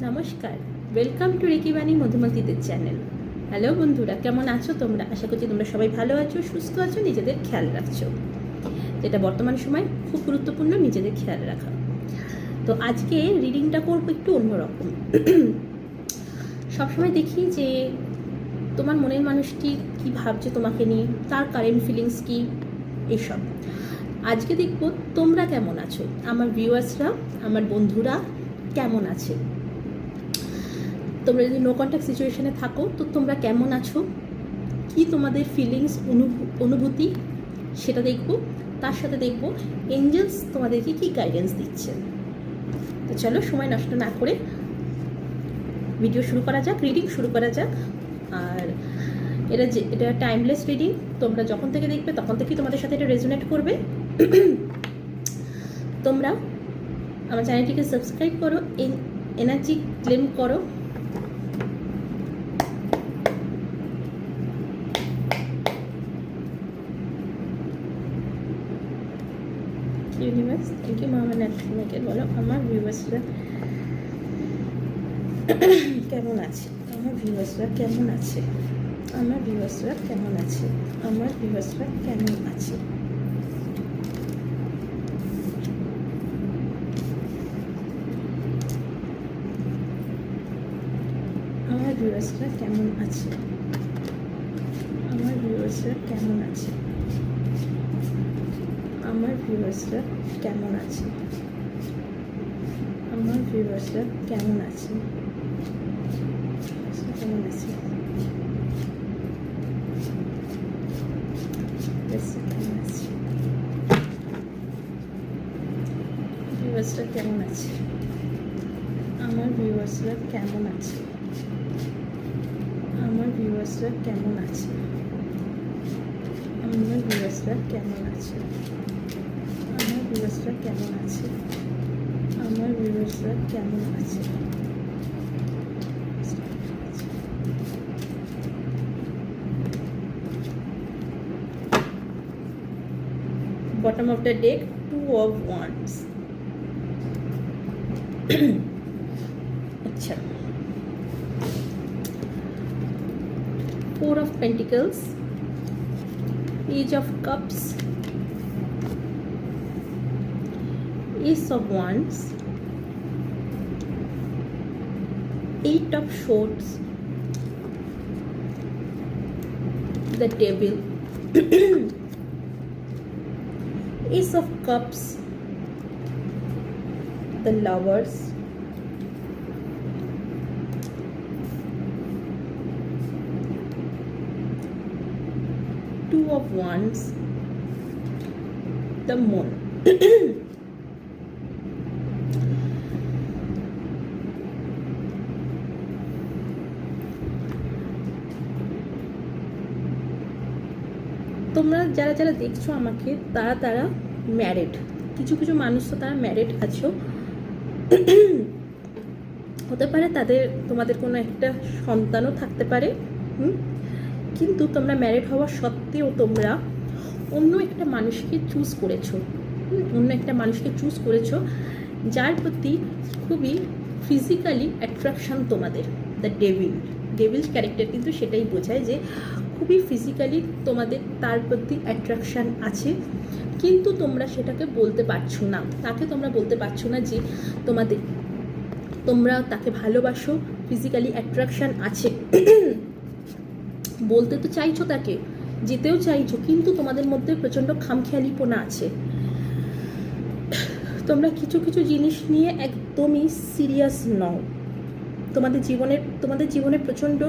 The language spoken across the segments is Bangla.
নমস্কার। ওয়েলকাম টু রেকিবাণী মধুমতিদের চ্যানেল হ্যালো বন্ধুরা, কেমন আছো তোমরা? আশা করছি তোমরা সবাই ভালো আছো, সুস্থ আছো, নিজেদের খেয়াল রাখছো। যেটা বর্তমান সময় খুব গুরুত্বপূর্ণ, নিজেদের খেয়াল রাখা। তো আজকে রিডিংটা করব একটু অন্যরকম। সবসময় দেখি যে তোমার মনের মানুষটি কি ভাবছে তোমাকে নিয়ে, তার কারেন্ট ফিলিংস কি, এসব। আজকে দেখব তোমরা কেমন আছো? আমার ভিউয়ার্সরা আমার বন্ধুরা কেমন আছে? তোমরা যদি নো কন্ট্যাক্ট সিচুয়েশনে থাকো, তো তোমরা কেমন আছো? কি তোমাদের ফিলিংস অনুভূতি? সেটা দেখব। তার সাথে দেখব এঞ্জেলস তোমাদেরকে কি গাইডেন্স দিচ্ছে। তো চলো, সময় নষ্ট না করে ভিডিও শুরু করা যাক রিডিং শুরু করা যাক। আর এটা যে, এটা টাইমলেস রিডিং তোমরা যখন থেকে দেখবে তখন থেকেই তোমাদের সাথে এটা রেজোনেট করবে। তোমরা আমার চ্যানেলটিকে সাবস্ক্রাইব করো এনার্জি ক্লেম করো ইউনিভার্স ইউ বলো আমার ভিউয়ার্সরা কেমন আছে? আমার ভিউয়ার্সরা কেমন আছে? আমার ভিউয়ার্সরা কেমন আছে? আমার ভিউয়ার্সরা কেমন আছে? আমার ভিউয়ার্সরা কেমন আছে? আমার ভিউয়ার্সরা কেমন আছে? ভিউয়ার্সরা কেমন আছে? আমার ভিউয়ার্সরা কেমন আছে? আছে? কেমন আছে? কেমন আছে? আমার ভিউয়ার্সরা কেমন আছে? আমার ভিউয়ার্সরা কেমন আছে? আমার ভিউয়ার্সরা কেমন আছে? ভিউয়ার্সরা কেমন আছে আমার ভিউয়ার্সরা কেমন আছে bottom of the deck two of wands আচ্ছা four of pentacles page of cups ace of wands. Eight of swords. The devil. Ace of cups. The lovers. Two of wands. The moon তোমরা যারা যারা দেখছ আমাকে, তারা তারা ম্যারিড কিছু কিছু মানুষ তো তারা ম্যারিড আছো। হতে পারে তাদের, তোমাদের কোনো একটা সন্তানও থাকতে পারে কিন্তু তোমরা ম্যারিড হওয়া সত্ত্বেও তোমরা অন্য একটা মানুষকে চুজ করেছ। অন্য একটা মানুষকে চুজ করেছ, যার প্রতি খুবই ফিজিক্যালি অ্যাট্রাকশন তোমাদের দ্য ডেভিল ডেভিল ক্যারেক্টার কিন্তু সেটাই বোঝায় যে খুবই ফিজিক্যালি তোমাদের তার প্রতি অ্যাট্রাকশান আছে, কিন্তু তোমরা সেটাকে বলতে পারছ না। তাকে তোমরা বলতে পারছ না যে তোমাদের, তোমরা তাকে ভালোবাসো ফিজিক্যালি অ্যাট্রাকশান আছে। বলতে তো চাইছো তাকে, যেতেও চাইছো, কিন্তু তোমাদের মধ্যে প্রচণ্ড খামখেয়ালিপনা আছে। তোমরা কিছু কিছু জিনিস নিয়ে একদমই সিরিয়াস নও। তোমাদের জীবনের, তোমাদের জীবনে প্রচণ্ড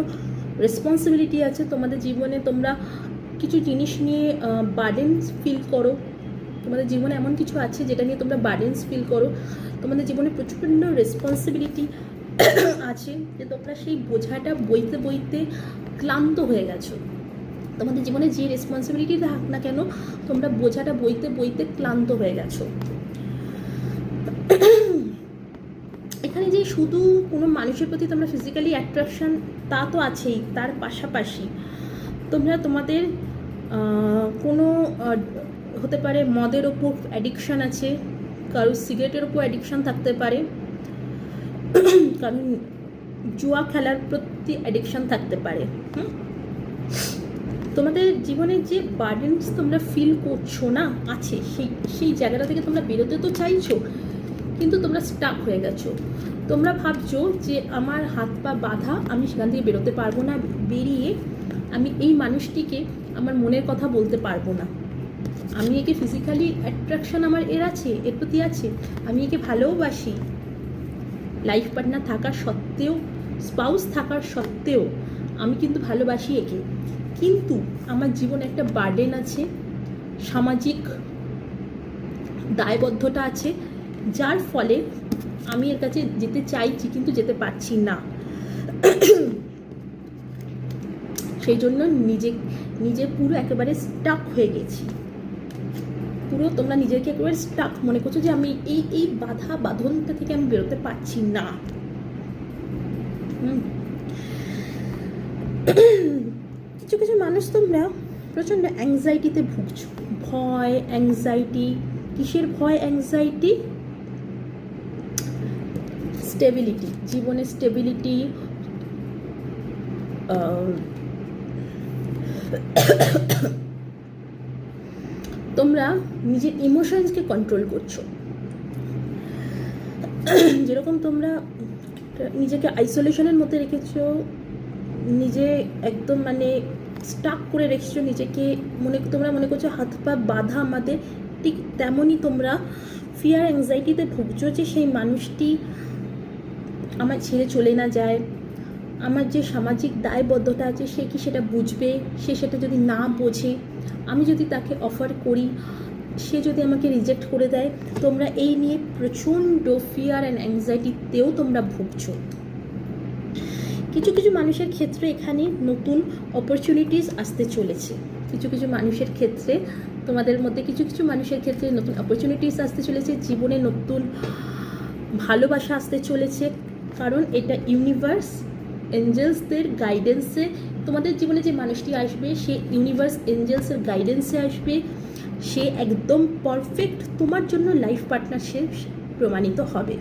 রেসপন্সিবিলিটি আছে তোমাদের জীবনে, তোমরা কিছু জিনিস নিয়ে বার্ডেন্স ফিল করো। তোমাদের জীবনে এমন কিছু আছে যেটা নিয়ে তোমরা বার্ডেন্স ফিল করো। তোমাদের জীবনে প্রচণ্ড রেসপন্সিবিলিটি আছে যে তোমরা সেই বোঝাটা বইতে বইতে ক্লান্ত হয়ে গেছো। তোমাদের জীবনে যে রেসপন্সিবিলিটি থাক না কেন, তোমরা বোঝাটা বইতে বইতে ক্লান্ত হয়ে গেছো এখানে যে শুধু কোনো মানুষের প্রতি তোমরা ফিজিক্যালি অ্যাট্রাকশন তা তো আছেই, তার পাশাপাশি তোমরা তোমাদের কোনো হতে পারে মদের ওপর অ্যাডিকশান আছে, কারোর সিগারেটের ওপর অ্যাডিকশান থাকতে পারে কারণ জুয়া খেলার প্রতি অ্যাডিকশন থাকতে পারে। তোমাদের জীবনে যে বার্ডেন্স তোমরা ফিল করছ না, আছে, সেই সেই জায়গাটা থেকে তোমরা বেরোতে তো চাইছো কিন্তু তোমরা স্টাক হয়ে গেছো। তোমরা ভাবছ যে আমার হাত পা বাধা, আমি সেখান থেকে বেরোতে পারব না, বেরিয়ে আমি এই মানুষটিকে আমার মনের কথা বলতে পারব না। আমি একে ফিজিক্যালি অ্যাট্রাকশন আমার এর আছে, এর প্রতি আছে। আমি একে ভালোবাসি। লাইফ পার্টনার থাকা সত্ত্বেও স্পাউস থাকার সত্ত্বেও আমি কিন্তু ভালোবাসি একে। কিন্তু আমার জীবনে একটা বার্ডেন আছে, সামাজিক দায়বদ্ধতা আছে যার ফলে আমি এর কাছে যেতে চাইছি কিন্তু যেতে পারছি না। সেই জন্য নিজে নিজে পুরো একেবারে স্টাক হয়ে গেছি। পুরো তোমরা নিজেকে একেবারে স্টাক মনে করছ যে আমি এই এই বাধা বাঁধনটা থেকে আমি বেরোতে পারছি না। কিছু কিছু মানুষ তোমরা প্রচণ্ড অ্যাংজাইটিতে ভুগছো। ভয় অ্যাংজাইটি কিসের ভয়? অ্যাংজাইটি স্টেবিলিটি জীবনের স্টেবিলিটি তোমরা নিজের ইমোশনসকে কন্ট্রোল করছ। যেরকম তোমরা নিজেকে আইসোলেশনের মধ্যে রেখেছো, নিজে একদম মানে স্টাক করে রেখেছো, নিজেকে মনে, তোমরা মনে করছ হাত পা বাঁধা আমাদের, ঠিক তেমনই তোমরা ফিয়ার অ্যাংজাইটিতে ভুগছো যে সেই মানুষটি আমার ছেড়ে চলে না যায়। আমার যে সামাজিক দায়বদ্ধতা আছে, সে কি সেটা বুঝবে? সে সেটা যদি না বোঝে, আমি যদি তাকে অফার করি, সে যদি আমাকে রিজেক্ট করে দেয়, তোমরা এই নিয়ে প্রচণ্ড ফিয়ার অ্যান্ড অ্যাংজাইটিতেও তোমরা ভুগছো। কিছু কিছু মানুষের ক্ষেত্রে এখানে নতুন অপরচুনিটিস আসতে চলেছে। কিছু কিছু মানুষের ক্ষেত্রে, তোমাদের মধ্যে কিছু কিছু মানুষের ক্ষেত্রে নতুন অপরচুনিটিস আসতে চলেছে। জীবনে নতুন ভালোবাসা আসতে চলেছে। কারণ এটা ইউনিভার্স এঞ্জেলসদের গাইডেন্সে তোমাদের জীবনে যে মানুষটি আসবে, সে ইউনিভার্স এঞ্জেলসের গাইডেন্সে আসবে। সে একদম পারফেক্ট তোমার জন্য লাইফ পার্টনারশিপ প্রমাণিত হবে।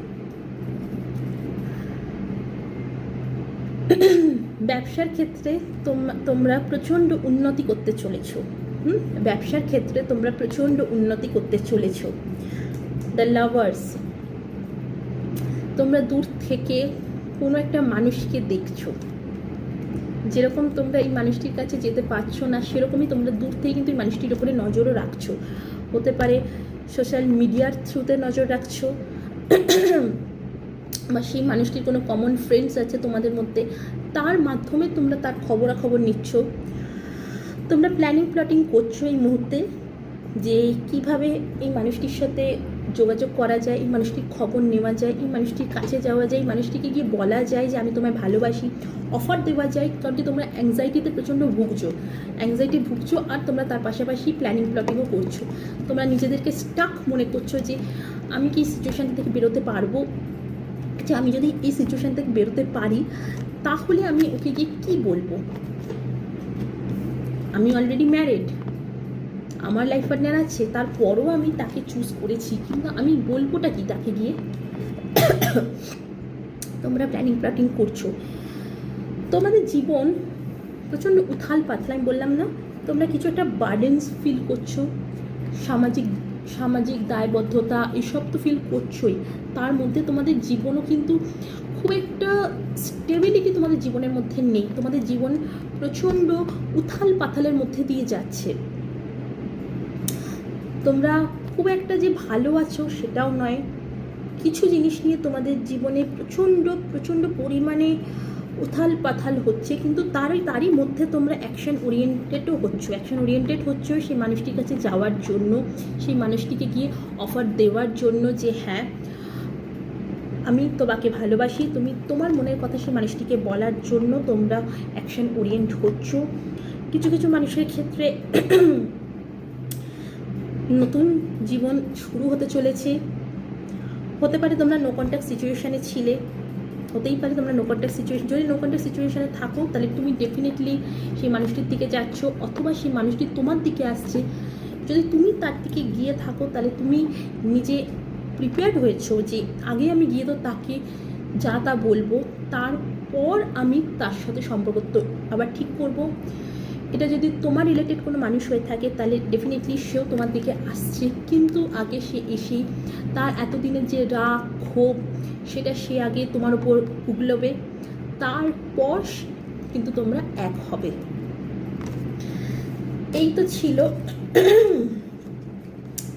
ব্যবসার ক্ষেত্রে তোম- তোমরা প্রচণ্ড উন্নতি করতে চলেছো। ব্যবসার ক্ষেত্রে তোমরা প্রচণ্ড উন্নতি করতে চলেছো। দ্য লাভার্স তোমরা দূর থেকে কোনো একটা মানুষকে দেখছ। যেরকম তোমরা এই মানুষটির কাছে যেতে পারছ না, সেরকমই তোমরা দূর থেকে কিন্তু এই মানুষটির ওপরে নজরও রাখছো। হতে পারে সোশ্যাল মিডিয়ার থ্রুতে নজর রাখছো, বা সেই মানুষটির কোনো কমন ফ্রেন্ডস আছে তোমাদের মধ্যে, তার মাধ্যমে তোমরা তার খবরাখবর নিচ্ছ। তোমরা প্ল্যানিং প্লটিং করছ এই মুহূর্তে, যে কীভাবে এই মানুষটির সাথে যোগাযোগ করা যায়, এই মানুষটির খবর নেওয়া যায়, এই মানুষটির কাছে যাওয়া যায়, এই মানুষটিকে গিয়ে বলা যায় যে আমি তোমায় ভালোবাসি। অফার দেওয়া যায় কারণ কি তোমরা অ্যাংজাইটিতে প্রচণ্ড ভুগছো। অ্যাংজাইটি ভুগছো আর তোমরা তার পাশাপাশি প্ল্যানিং প্লটিংও করছ। তোমরা নিজেদেরকে স্টাক মনে করছ যে আমি কি সিচুয়েশান থেকে বেরোতে পারব? যে আমি যদি এই সিচুয়েশান থেকে বেরোতে পারি, তাহলে আমি ওকে গিয়ে কী বলব? আমি অলরেডি ম্যারিড আমার লাইফ পার্টনার আছে, তারপরও আমি তাকে চুজ করেছি কিন্তু আমি বলবোটা কি তাকে গিয়ে তোমরা প্ল্যানিং প্ল্যাটিং করছ। তোমাদের জীবন প্রচণ্ড উথাল পাতলা, আমি বললাম না, তোমরা কিছু একটা বার্ডেন্স ফিল করছ, সামাজিক সামাজিক দায়বদ্ধতা, এসব তো ফিল করছোই। তার মধ্যে তোমাদের জীবনও কিন্তু খুব একটা স্টেবিলিটি তোমাদের জীবনের মধ্যে নেই। তোমাদের জীবন প্রচণ্ড উথাল পাথালের মধ্যে দিয়ে যাচ্ছে। তোমরা খুব একটা যে ভালো আছো সেটাও নয়। কিছু জিনিস নিয়ে তোমাদের জীবনে প্রচণ্ড প্রচণ্ড পরিমাণে উথাল পাথাল হচ্ছে, কিন্তু তারই তারই মধ্যে তোমরা অ্যাকশন ওরিয়েন্টেডও হচ্ছ। অ্যাকশন ওরিয়েন্টেড হচ্ছ সেই মানুষটির কাছে যাওয়ার জন্য, সেই মানুষটিকে গিয়ে অফার দেওয়ার জন্য যে হ্যাঁ আমি তোমাকে ভালোবাসি, তুমি তোমার মনের কথা সেই মানুষটিকে বলার জন্য তোমরা অ্যাকশন ওরিয়েন্ট হচ্ছ। কিছু কিছু মানুষের ক্ষেত্রে নতুন জীবন শুরু হতে চলেছে। হতে পারে তোমরা নো কন্ট্যাক্ট সিচুয়েশানে ছিলে, হতেই পারে তোমরা নো কন্ট্যাক্ট সিচুয়েশন যদি নো কন্ট্যাক্ট সিচুয়েশানে থাকো, তাহলে তুমি ডেফিনেটলি সেই মানুষটির দিকে যাচ্ছ, অথবা সেই মানুষটি তোমার দিকে আসছে। যদি তুমি তার দিকে গিয়ে থাকো, তাহলে তুমি নিজে প্রিপেয়ার্ড হয়েছো যে আগে আমি গিয়ে তো তাকে যা তা বলব, তারপর আমি তার সাথে সম্পর্ক আবার ঠিক করব। এটা যদি তোমার রিলেটেড কোনো মানুষ হয়ে থাকে, তাহলে ডেফিনেটলি সেও তোমার দিকে আসছে। কিন্তু আগে সে এসেই তার এতদিনের যে রাগ, ক্ষোভ, সেটা সে আগে তোমার উপর উগলবে। তারপর কিন্তু তোমরা এক হবে। এই তো ছিল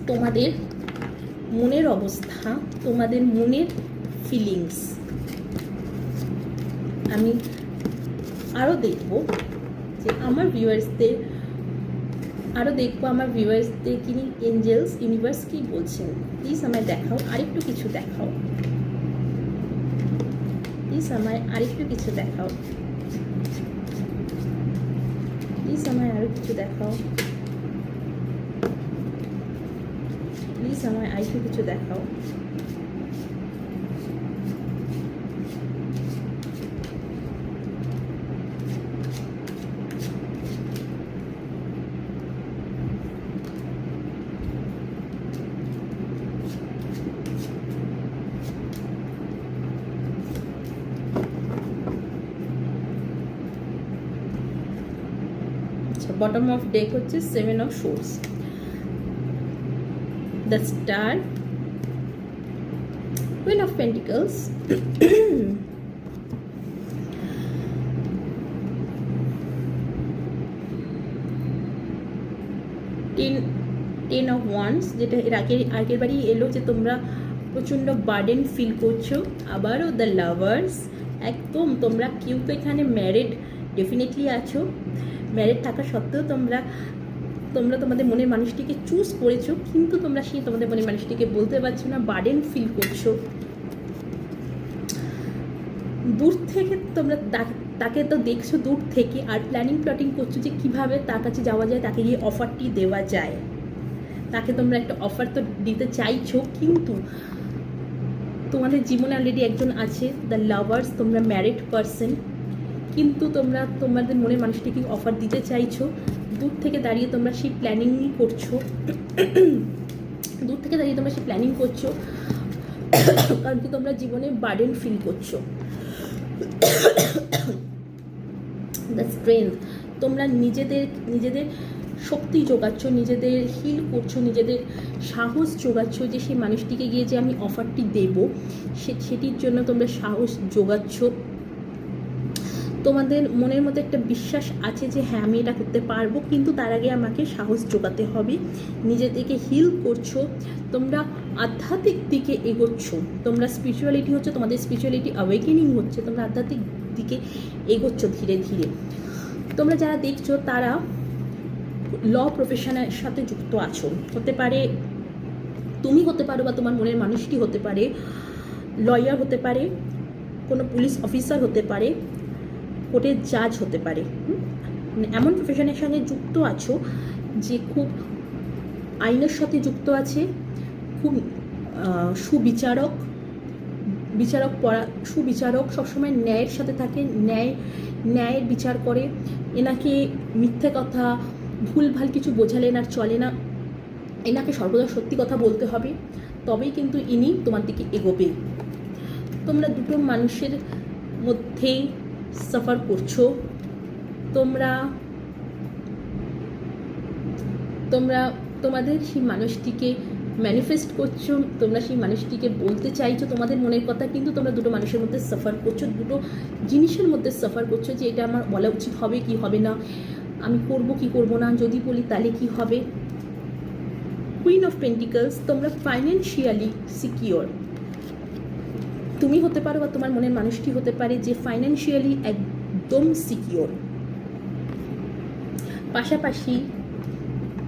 তোমাদের মনের অবস্থা, তোমাদের মনের ফিলিংস আমি আরও দেখব যে আমার ভিউয়ার্সদের আরও দেখব আমার ভিউয়ার্সদের কিনি এঞ্জেলস ইউনিভার্স কি বলছেন? প্লিজ আমায় দেখাও, আরেকটু কিছু দেখাও। প্লিজ আমায় আরেকটু কিছু দেখাও। প্লিজ আমায় আরও কিছু দেখাও। প্লিজ আমায় আরেকটু কিছু দেখাও। বটম অফ ডেক হচ্ছে seven of swords the star queen of pentacles ten ten of wands যেটা এর আগের আগের বারই এলো যে তোমরা প্রচণ্ড বার্ডেন ফিল করছ। আবারও দ্য লাভার্স একদম তোমরা কেউ তো এখানে ম্যারিড ডেফিনেটলি আছো। ম্যারিড থাকা সত্ত্বেও তোমরা তোমরা তোমাদের মনের মানুষটিকে চুজ করেছ, কিন্তু তোমরা সেই তোমাদের মনের মানুষটিকে বলতে পারছ না বার্ডেন ফিল করছ। দূর থেকে তোমরা তাকে তো দেখছ দূর থেকে, আর প্ল্যানিং প্লটিং করছ যে কীভাবে তার কাছে যাওয়া যায়, তাকে গিয়ে অফারটি দেওয়া যায়। তাকে তোমরা একটা অফার তো দিতে চাইছো, কিন্তু তোমাদের জীবনে অলরেডি একজন আছে দ্য লাভার্স তোমরা ম্যারিড পারসন কিন্তু তোমরা তোমাদের মনের মানুষটিকে অফার দিতে চাইছো? দূর থেকে দাঁড়িয়ে তোমরা সেই প্ল্যানিংই করছ। দূর থেকে দাঁড়িয়ে তোমরা সেই প্ল্যানিং করছ। কারণ কি তোমরা জীবনে বার্ডেন ফিল করছ। দ্য স্ট্রেংথ তোমরা নিজেদের নিজেদের শক্তি যোগাচ্ছ, নিজেদের হিল করছ, নিজেদের সাহস যোগাচ্ছ যে সেই মানুষটিকে গিয়ে যে আমি অফারটি দেব, সে, সেটির জন্য তোমরা সাহস যোগাচ্ছ। তোমাদের মনের মধ্যে একটা বিশ্বাস আছে যে হ্যাঁ আমি এটা করতে পারব, কিন্তু তার আগে আমাকে সাহস জোগাতে হবে। নিজেদেরকে হিল করছ, তোমরা আধ্যাত্মিক দিকে এগোচ্ছ। তোমরা স্পিরিচুয়ালিটি হচ্ছে, তোমাদের স্পিরিচুয়ালিটি অ্যাওয়েকেনিং হচ্ছে, তোমরা আধ্যাত্মিক দিকে এগোচ্ছ ধীরে ধীরে। তোমরা যারা দেখছ, তারা ল প্রফেশনের সাথে যুক্ত আছো। হতে পারে তুমি হতে পারো বা তোমার মনের মানুষটি হতে পারে লয়ার হতে পারে, কোনো পুলিশ অফিসার হতে পারে কোর্টের জাজ হতে পারে। মানে এমন প্রফেশনের সঙ্গে যুক্ত আছো যে খুব আইনের সাথে যুক্ত আছে, খুব সুবিচারক, বিচারক পড়া, সুবিচারক সবসময় ন্যায়ের সাথে থাকে, ন্যায়, ন্যায়ের বিচার করে। এনাকে মিথ্যে কথা, ভুলভাল কিছু বোঝালে এনার চলে না। এনাকে সর্বদা সত্যি কথা বলতে হবে, তবেই কিন্তু ইনি তোমার দিকে এগোবে। তোমরা দুটো মানুষের মধ্যেই সাফার করছ, তোমরা তোমরা, তোমাদের সেই মানুষটিকে ম্যানিফেস্ট করছ, তোমরা সেই মানুষটিকে বলতে চাইছো তোমাদের মনের কথা, কিন্তু তোমরা দুটো মানুষের মধ্যে সাফার করছ, দুটো জিনিসের মধ্যে সাফার করছ যে এটা আমার বলা উচিত হবে কি হবে না, আমি করব কি করব না, যদি বলি তাহলে কি হবে? কুইন অফ পেন্টিকলস তোমরা ফাইন্যান্সিয়ালি সিকিওর তুমি হতে পারো বা তোমার মনের মানুষটি হতে পারে যে ফাইন্যান্সিয়ালি একদম সিকিওর পাশাপাশি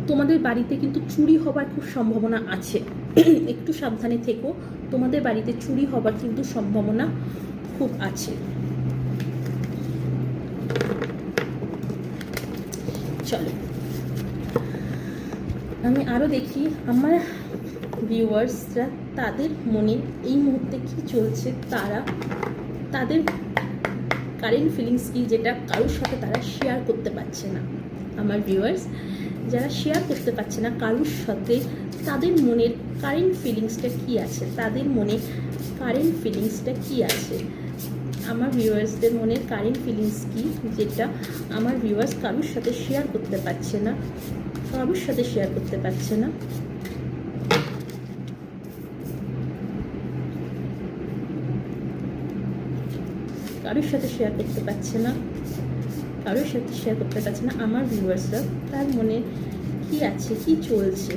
তোমাদের বাড়িতে কিন্তু চুরি হবার খুব সম্ভাবনা আছে। একটু সাবধানে থেকো, তোমাদের বাড়িতে চুরি হবার কিন্তু সম্ভাবনা খুব আছে। চলো। আমি আরও দেখি, আমার ভিউয়ার্সরা তাদের মনে এই মুহূর্তে কি চলছে? তারা তাদের কারেন্ট ফিলিংস কি যেটা কারোর সাথে তারা শেয়ার করতে পারছে না? আমার ভিউয়ার্স যারা শেয়ার করতে পারছে না কারোর সাথে, তাদের মনের কারেন্ট ফিলিংসটা কি আছে? তাদের মনে কারেন্ট ফিলিংসটা কি আছে? আমার ভিউয়ার্সদের মনের কারেন্ট ফিলিংস কি যেটা আমার ভিউয়ার্স কারোর সাথে শেয়ার করতে পারছে না? কারোর সাথে শেয়ার করতে পারছে না? কারোর সাথে শেয়ার করতে পারছে না, কারোর সাথে শেয়ার করতে পারছে না, আমার ভিউয়ার্সরা তার মনে কি আছে, কি চলছে?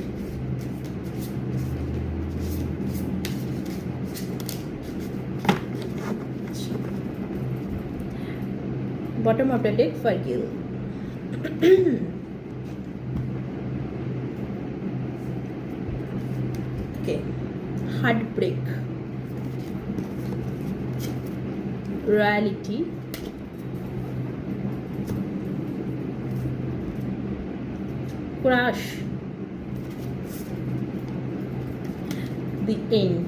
Bottom of the deck for you. Okay. Reality crash the end.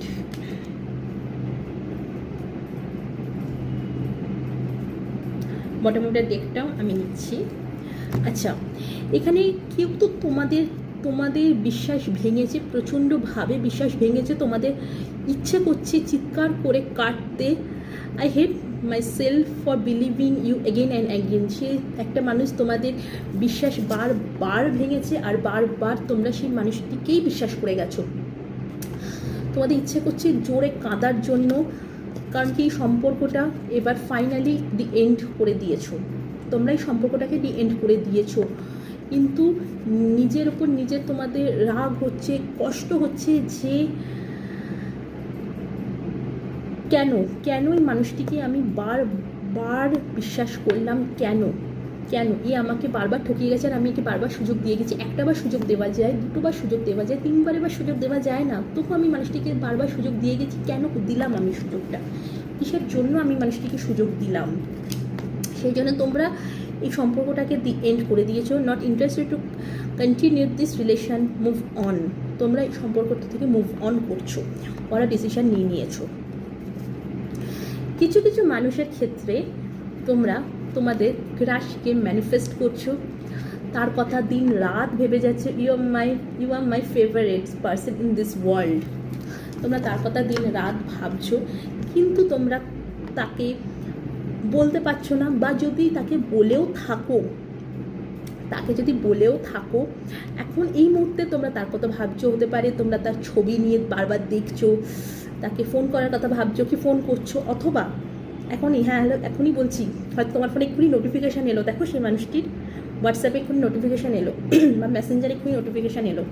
মোটামুটি ডেকটাও আমি নিচ্ছি। আচ্ছা এখানে কেউ তো তোমাদের তোমাদের বিশ্বাস ভেঙেছে, প্রচণ্ডভাবে বিশ্বাস ভেঙেছে, তোমাদের ইচ্ছে করছে চিৎকার করে কাটতে। I hate myself for believing you again and again সে একটা মানুষ তোমাদের বিশ্বাস বারবার ভেঙেছে আর বারবার তোমরা সেই মানুষটিকেই বিশ্বাস করে গেছো। তোমাদের ইচ্ছে করছে জোরে কাঁদার জন্য, কারণ কি সম্পর্কটা এবার ফাইনালি দি এন্ড করে দিয়েছ। তোমরা এই সম্পর্কটাকে দি এন্ড করে দিয়েছ। কিন্তু নিজের ওপর নিজের তোমাদের রাগ হচ্ছে, কষ্ট হচ্ছে যে কেন? কেন এই মানুষটিকে আমি বারবার বিশ্বাস করলাম কেন? কেন? এ আমাকে বারবার ঠকিয়ে গেছে আর আমি একে বারবার সুযোগ দিয়ে গেছি। একটা বার সুযোগ দেওয়া যায় দুটোবার সুযোগ দেওয়া যায় তিনবার এবার সুযোগ দেওয়া যায় না। তবু আমি মানুষটিকে বারবার সুযোগ দিয়ে গেছি কেন দিলাম আমি সুযোগটা? কিসের জন্য আমি মানুষটিকে সুযোগ দিলাম? সেই জন্য তোমরা এই সম্পর্কটাকে দি এন্ড করে দিয়েছ। Not interested to continue this relation move on তোমরা এই সম্পর্কটা থেকে মুভ অন করছ ওরা ডিসিশন নিয়ে নিয়েছো। কিছু কিছু মানুষের ক্ষেত্রে তোমরা তোমাদের ক্রাশকে ম্যানিফেস্ট করছ। তার কথা দিন রাত ভেবে যাচ্ছে you are my you are my favourite person in this world তোমরা তার কথা দিন রাত ভাবছ, কিন্তু তোমরা তাকে বলতে পারছ না, বা যদি তাকে বলেও থাকো, তাকে যদি বলেও থাকো, এখন এই মুহূর্তে তোমরা তার কথা ভাবছ, হতে পারে তোমরা তার ছবি নিয়ে বারবার দেখছ তাকে ফোন করার কথা ভাবছ কি ফোন করছ? অথবা এখনই হ্যাঁ হ্যালো, এখনই বলছি, হয়তো তোমার ফোনে এক্ষুনি নোটিফিকেশান এলো। দেখো সেই মানুষটির হোয়াটসঅ্যাপে এক্ষুনি নোটিফিকেশান এলো, বা মেসেঞ্জারে এক্ষুনি নোটিফিকেশান এলো।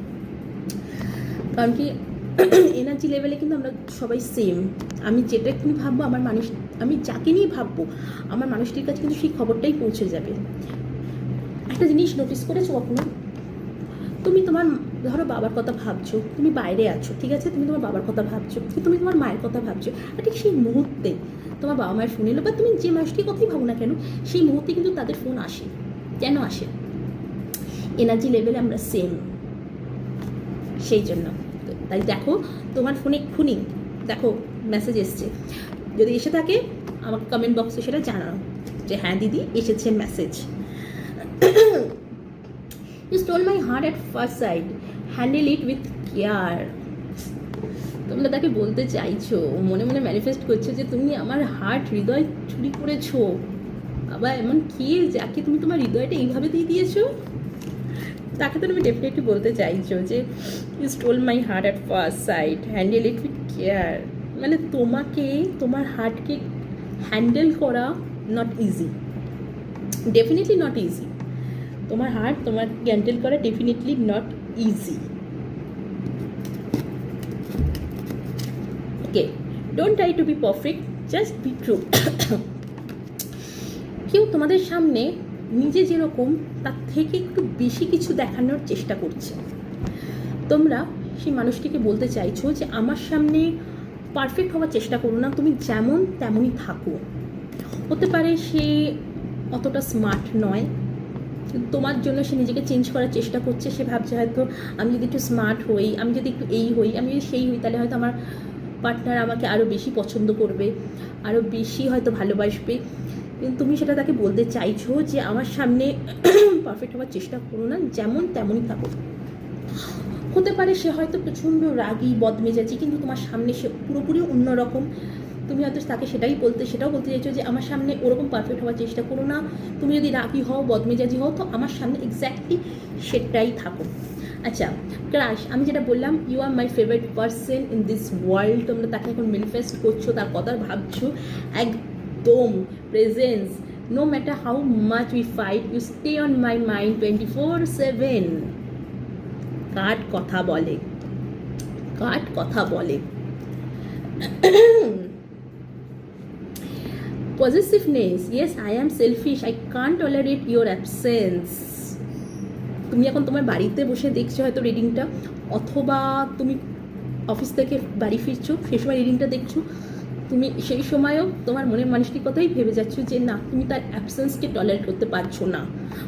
কারণ কি এনার্জি লেভেলে কিন্তু আমরা সবাই সেম আমি যেটা এক্ষুনি ভাববো, আমার মানুষ, আমি যাকে নিয়ে ভাববো, আমার মানুষটির কাছে কিন্তু সেই খবরটাই পৌঁছে যাবে। একটা জিনিস নোটিস করেছ কখনো? তুমি তোমার ধরো বাবার কথা ভাবছ, তুমি বাইরে আছো, ঠিক আছে? তুমি তোমার বাবার কথা ভাবছ কি তুমি তোমার মায়ের কথা ভাবছ, আর ঠিক সেই মুহূর্তে তোমার বাবা মায়ের ফোন এলো, বা তুমি যে মানুষটির কথাই ভাবো না কেন, সেই মুহূর্তে কিন্তু তাদের ফোন আসে। কেন আসে? এনার্জি লেভেলে আমরা সেম সেই জন্য। তাই দেখো, তোমার ফোনে এক্ষুনি দেখো মেসেজ এসছে। যদি এসে থাকে, আমাকে কমেন্ট বক্সে সেটা জানাও। যে হ্যাঁ দিদি, এসেছে message you stole my heart at first sight handle it with care তোমরা তাকে বলতে চাইছো মনে মনে ম্যানিফেস্ট করছ যে তুমি আমার হার্ট হৃদয় চুরি করেছ। আবার এমন কি? যাকে তুমি তোমার হৃদয়টা এইভাবে দিয়ে দিয়েছ? তাকে তো তুমি ডেফিনেটলি বলতে চাইছো যে you stole my heart at first sight handle it with care মানে তোমাকে, তোমার হার্টকে হ্যান্ডেল করা not easy definitely not easy তোমার হার্ট তোমার হ্যান্ডেল করা definitely not easy okay don't try to be perfect just be true কেউ তোমাদের সামনে নিজে যেরকম, তার থেকে একটু বেশি কিছু দেখানোর চেষ্টা করছে। তোমরা সেই মানুষটিকে বলতে চাইছো যে, আমার সামনে পারফেক্ট হওয়ার চেষ্টা করো না, তুমি যেমন তেমনই থাকো। হতে পারে সে অতটা স্মার্ট নয় তোমার জন্য সে নিজেকে চেঞ্জ করার চেষ্টা করছে, সে ভাবছে হয়তো আমি যদি একটু স্মার্ট হই, আমি যদি একটু এই হই, আমি যদি সেই হই, তাহলে হয়তো আমার পার্টনার আমাকে আরও বেশি পছন্দ করবে আরও বেশি হয়তো ভালোবাসবে। তুমি সেটা তাকে বলতে চাইছো যে আমার সামনে পারফেক্ট হওয়ার চেষ্টা করো না, যেমন তেমনই থাকো। হতে পারে সে হয়তো প্রচণ্ড রাগী, বদমেজাজি, কিন্তু তোমার সামনে সে পুরোপুরি অন্যরকম। তুমি হয়তো তাকে সেটাই বলতে, সেটাও বলতে চাইছো যে আমার সামনে ওরকম পারফেক্ট হওয়ার চেষ্টা করো না। তুমি যদি রাগি হও, বদমেজাজি হও, তো আমার সামনে এক্স্যাক্টলি সেটাই থাকো। আচ্ছা ক্রাশ আমি যেটা বললাম you are my favourite person in this world তোমরা তাকে এখন ম্যানিফেস্ট করছ, তার কথা ভাবছ। একদম presence no matter how much we fight you stay on my mind twenty four seven কাঠ কথা বলে? কাঠ কথা বলে? Positiveness yes I am selfish I can't tolerate your absence তুমি এখন তোমার বাড়িতে বসে দেখছ হয়তো রিডিংটা অথবা তুমি অফিস থেকে বাড়ি ফিরছো, সেই সময় রিডিংটা দেখছ, তুমি সেই সময়ও তোমার মনের মানুষটির কথাই ভেবে যাচ্ছ যে না, তুমি তার অ্যাবসেন্সকে টলারেট করতে পারছ না।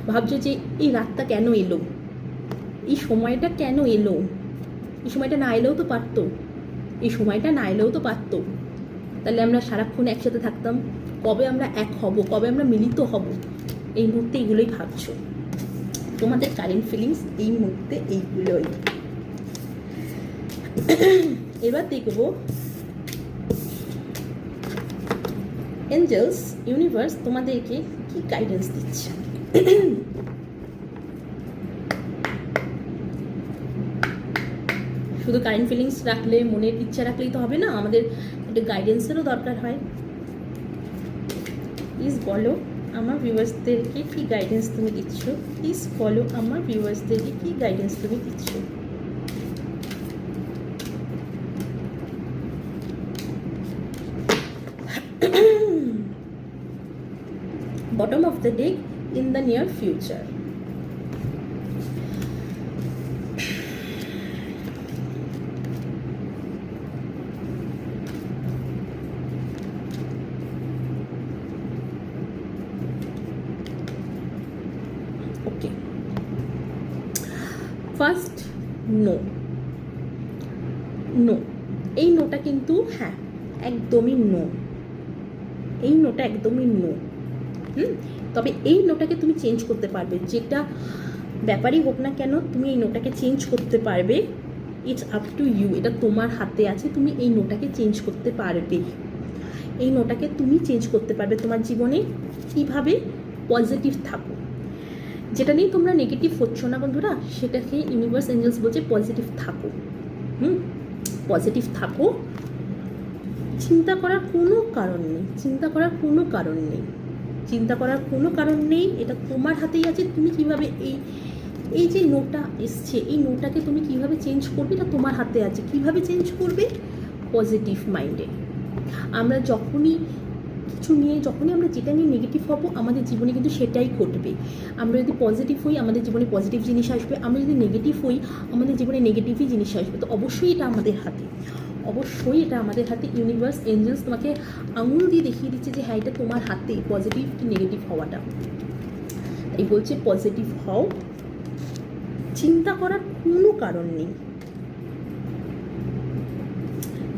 ভাবছ যে এই রাতটা কেন এলো? এই সময়টা কেন এলো? এই সময়টা না এলেও তো পারতো। এই সময়টা না এলেও তো পারতো। তাহলে আমরা সারাক্ষণ একসাথে থাকতাম কবে আমরা এক হব, কবে আমরা মিলিত হব, এই মুহূর্তে এগুলোই ভাবছ। তোমাদের কারেন্ট ফিলিংস এই মুহূর্তে এইগুলোই। এবার দেখব এঞ্জেলস ইউনিভার্স তোমাদেরকে কি গাইডেন্স দিচ্ছে? শুধু কারেন্ট ফিলিংস রাখলে, মনের ইচ্ছা রাখলেই তো হবে না, আমাদের একটু গাইডেন্সেরও দরকার হয়। প্লিজ বলো আমার ভিউয়ার্সদেরকে কী গাইডেন্স তুমি দিচ্ছ? প্লিজ বলো আমার ভিউয়ার্সদেরকে কী গাইডেন্স তুমি দিচ্ছ? Bottom of the day in the near future okay first no no এই নোটা কিন্তু হ্যাঁ একদমই নো এই নোটা একদমই নো হুম? তবে এই নোটাকে তুমি চেঞ্জ করতে পারবে। যেটা ব্যাপারই হোক না কেন, তুমি এই নোটাকে চেঞ্জ করতে পারবে। ইটস আপ টু ইউ এটা তোমার হাতে আছে, তুমি এই নোটাকে চেঞ্জ করতে পারবে। এই নোটাকে তুমি চেঞ্জ করতে পারবে তোমার জীবনে। কীভাবে? পজিটিভ থাকো। যেটা নিয়ে তোমরা নেগেটিভ হচ্ছ না বন্ধুরা, সেটাকে ইউনিভার্স এঞ্জেলস বলছে পজিটিভ থাকো। হুম? পজিটিভ থাকো। চিন্তা করার কোনো কারণ নেই। চিন্তা করার কোনো কারণ নেই। চিন্তা করার কোনো কারণ নেই, এটা তোমার হাতেই আছে। তুমি কীভাবে এই এই যে নোটা এসছে, এই নোটাকে তুমি কীভাবে চেঞ্জ করবে, এটা তোমার হাতে আছে। কীভাবে চেঞ্জ করবে? পজিটিভ মাইন্ডে আমরা যখনই কিছু নিয়ে, যখনই আমরা যেটা নিয়ে নেগেটিভ হব, আমাদের জীবনে কিন্তু সেটাই ঘটবে। আমরা যদি পজিটিভ হই, আমাদের জীবনে পজিটিভ জিনিস আসবে। আমরা যদি নেগেটিভ হই, আমাদের জীবনে নেগেটিভই জিনিস আসবে। তো অবশ্যই এটা আমাদের হাতে। অবশ্যই এটা আমাদের হাতে ইউনিভার্স এঞ্জেলস তোমাকে আঙুল দিয়ে দেখিয়ে দিচ্ছে যে হ্যাঁ এটা তোমার হাতে পজিটিভ কি নেগেটিভ হওয়াটা। এই বলছে পজিটিভ হও। চিন্তা করার কোনো কারণ নেই।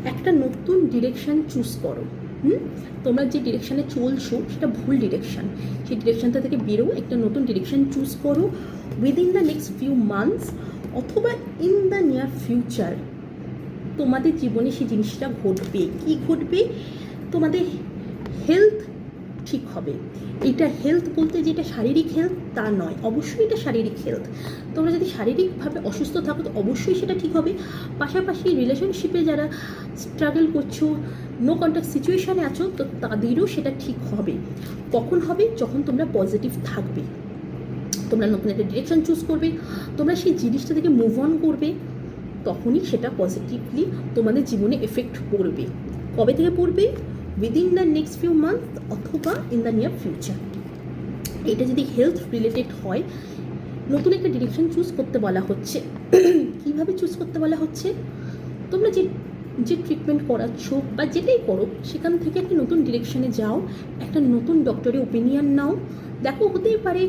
একটা নতুন ডিরেকশন চুজ করো। হুম? তোমরা যে ডিরেকশানে চলছো, সেটা ভুল ডিরেকশান সেই ডিরেকশানটা থেকে বেরো একটা নতুন ডিরেকশান চুজ করো। Within the next few months অথবা ইন দ্য নিয়ার ফিউচার তোমাদের জীবনে সেই জিনিসটা ঘটবে। কি ঘটবে? তোমাদের হেলথ ঠিক হবে। এটা হেলথ বলতে যেটা শারীরিক হেলথ তা নয়। অবশ্যই এটা শারীরিক হেলথ তোমরা যদি শারীরিকভাবে অসুস্থ থাকো, তো অবশ্যই সেটা ঠিক হবে। পাশাপাশি রিলেশনশিপে যারা স্ট্রাগল করছ নো কন্ট্যাক্ট সিচুয়েশানে আছো, তো তাদেরও সেটা ঠিক হবে। কখন হবে? যখন তোমরা পজিটিভ থাকবে। তোমরা নতুন একটা ডিরেকশন চুজ করবে। তোমরা সেই জিনিসটা থেকে মুভ অন করবে। তখনই সেটা পজিটিভলি তোমাদের জীবনে এফেক্ট পড়বে। কবে থেকে পড়বে? Within the next few month অথবা ইন দ্য নিয়ার ফিউচার এটা যদি হেলথ রিলেটেড হয়, নতুন একটা ডিরেকশন চুজ করতে বলা হচ্ছে। কীভাবে চুজ করতে বলা হচ্ছে? তোমরা যে যে ট্রিটমেন্ট করাচ্ছ বা যেটাই করো সেখান থেকে একটা নতুন ডিরেকশনে যাও, একটা নতুন ডক্টরের ওপিনিয়ন নাও। দেখো, হতেই পারে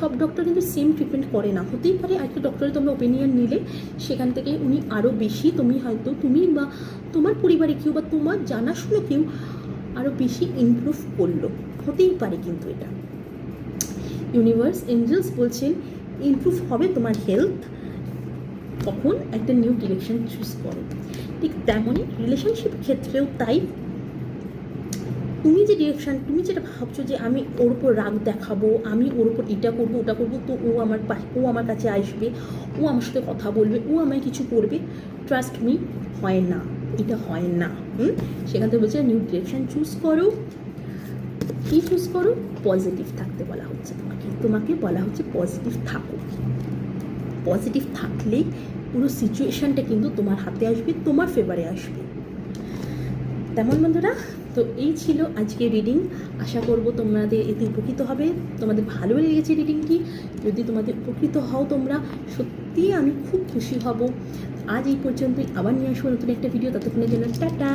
সব ডক্টর কিন্তু সেম ট্রিটমেন্ট করে না। হতেই পারে একটা ডক্টরের তোমরা ওপিনিয়ন নিলে, সেখান থেকে উনি আরও বেশি তুমি হয়তো তুমি বা তোমার পরিবারে কেউ বা তোমার জানাশুনো কেউ আরও বেশি ইমপ্রুভ করল। হতেই পারে কিন্তু এটা। ইউনিভার্স এঞ্জেলস বলছেন ইমপ্রুভ হবে তোমার হেলথ তখন একটা নিউ ডিরেকশন চুজ করো। ঠিক তেমনই রিলেশনশিপ ক্ষেত্রেও তাই। তুমি যে ডিরেকশন তুমি যেটা ভাবছ যে আমি ওর উপর রাগ দেখাবো, আমি ওর উপর এটা করব, ওটা করব, তো ও আমার ও আমার কাছে আসবে, ও আমার সাথে কথা বলবে, ও আমায় কিছু করবে ট্রাস্ট মি হয় না, এটা হয় না। হুম? সেখান থেকে বলছে নিউ ডিরেকশন চুজ করো। কী চুজ করো? পজিটিভ থাকতে বলা হচ্ছে তোমাকে। তোমাকে বলা হচ্ছে পজিটিভ থাকো। পজিটিভ থাকলেই পুরো সিচুয়েশানটা কিন্তু তোমার হাতে আসবে, তোমার ফেভারে আসবে। তেমন বন্ধুরা, তো এই ছিল আজকে রিডিং আশা করব তোমাদের এতে উপকৃত হবে। তোমাদের ভালো লেগেছে রিডিংটি যদি তোমাদের উপকৃত হও তোমরা, সত্যি আমি খুব খুশি হব। আজ এই পর্যন্তই। আবার নিয়ে আসব নতুন একটা ভিডিও ততক্ষণের জন্য টাটা!